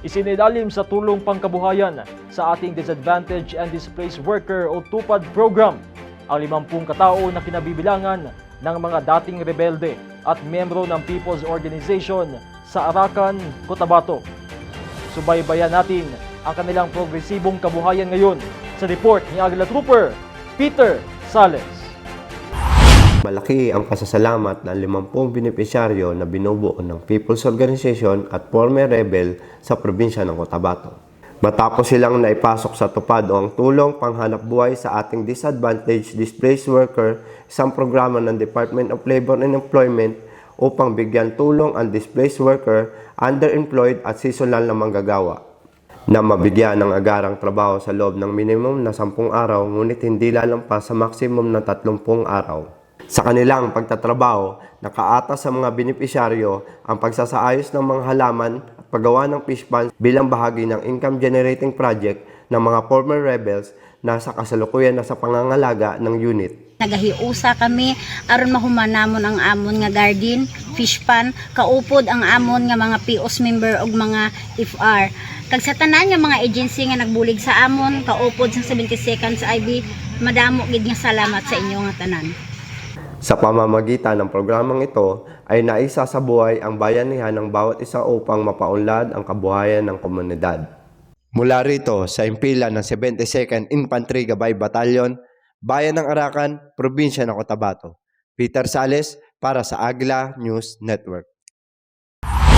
Isinilalim sa tulong pangkabuhayan sa ating Disadvantaged and Displaced Worker o TUPAD program ang 50 katao na kinabibilangan ng mga dating rebelde at miyembro ng People's Organization sa Arakan, Cotabato. Subaybayan natin ang kanilang progresibong kabuhayan ngayon sa report ni Agla Trooper Peter Sales. Malaki ang pasasalamat ng 50 benepisyaryo na binubuo ng People's Organization at former rebel sa probinsya ng Cotabato. Matapos silang naipasok sa tupad o ang tulong panghanap buhay sa ating disadvantaged displaced worker, isang programa ng Department of Labor and Employment upang bigyan tulong ang displaced worker, underemployed at seasonal na manggagawa na mabigyan ng agarang trabaho sa loob ng minimum na 10 araw ngunit hindi lalampas sa maximum na 30 araw. Sa kanilang pagtatrabaho, nakaatas sa mga benepisyaryo ang pagsasaayos ng mga halaman at paggawa ng fish ponds bilang bahagi ng income generating project ng mga former rebels na sa kasalukuyan na sa pangangalaga ng unit. Nagahiusa kami aron mahumanamon ang amon nga garden, fish pan, kaupod ang amon nga mga POS member ug mga FR. Kag sa tanan nga mga agency nga nagbulig sa amon, kaupod sa 70 seconds IB, madamo gid nga salamat sa inyo nga tanan. Sa pamamagitan ng programang ito ay naisa sa buhay ang bayanihan ng bawat isa upang mapaunlad ang kabuhayan ng komunidad. Mula rito sa impila ng 72nd Infantry Gabay Battalion, Bayan ng Arakan, Probinsya ng Cotabato. Peter Sales para sa Agla News Network.